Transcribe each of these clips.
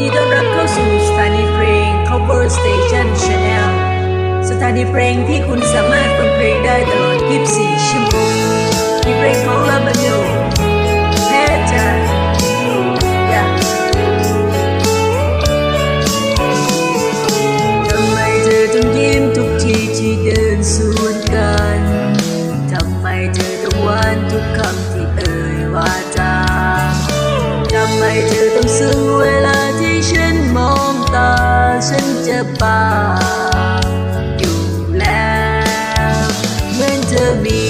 ดีต้อนรับเข้าสู่สถานีเพลง Cover Station Channel สถานีเพลงที่คุณสามารถฟังเพลงได้ตลอด 24 ชั่วโมงมีเพลงของลาบานูแพ้ใจอยากทำไมเธอต้องยิ้มทุกทีที่เดินสวนกัน ทำไมเธอต้องหวานทุกคำที่เอ่ยวาจาทำไมเธอต้องซึ้งเวลา ฉันมองตาฉันจะป่าอยู่แล้วเหมือนเธอมี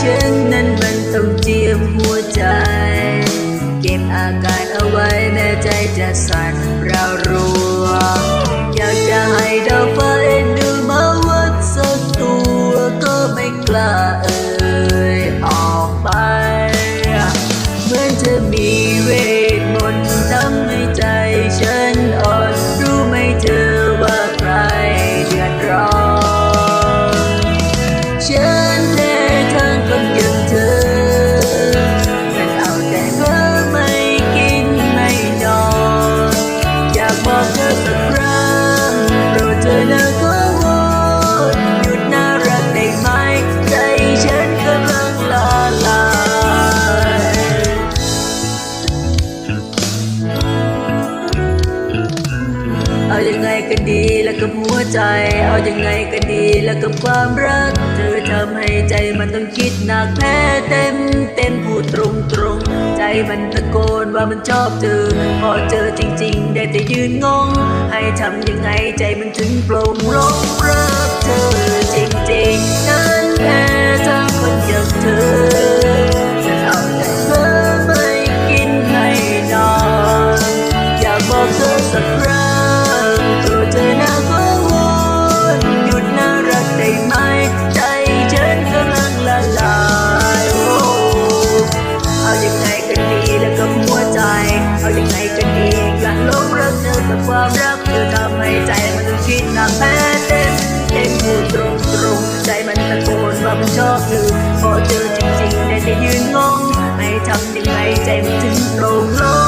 ฉันนั้นมันต้องเจียมหัวใจ เก็บอาการเอาไว้แม้ใจจะสั่นเรารัวอยากจะให้ดาวฟ้าเอ็นดูมาวัดสักตัวก็ไม่กล้าเอ่ยออกไปเหมือนเธอมีเวทมนต์ทำให้ใจฉันอ่อน ยังไงก็ดีแล้วกับหัวใจ เอายังไงก็ดีแล้วกับความรัก เธอทำให้ใจมันต้องคิดหนักแพ้เต็มเต็มพูดตรงตรงใจมันตะโกนว่ามันชอบเธอ พอเจอจริง ๆ ได้แต่ยืนงง ให้ทำยังไงใจมันถึงโปร่งโลงรักเธอ ความรักเธอทำให้ใจมันต้องคิดหนักแพ้เต็มเต็มพูดตรงตรงใจมันตะโกนว่ามันชอบเธอพอเจอจริงๆได้แต่ยืนงงให้ทำยังไงใจมันถึงโปร่งโล่ง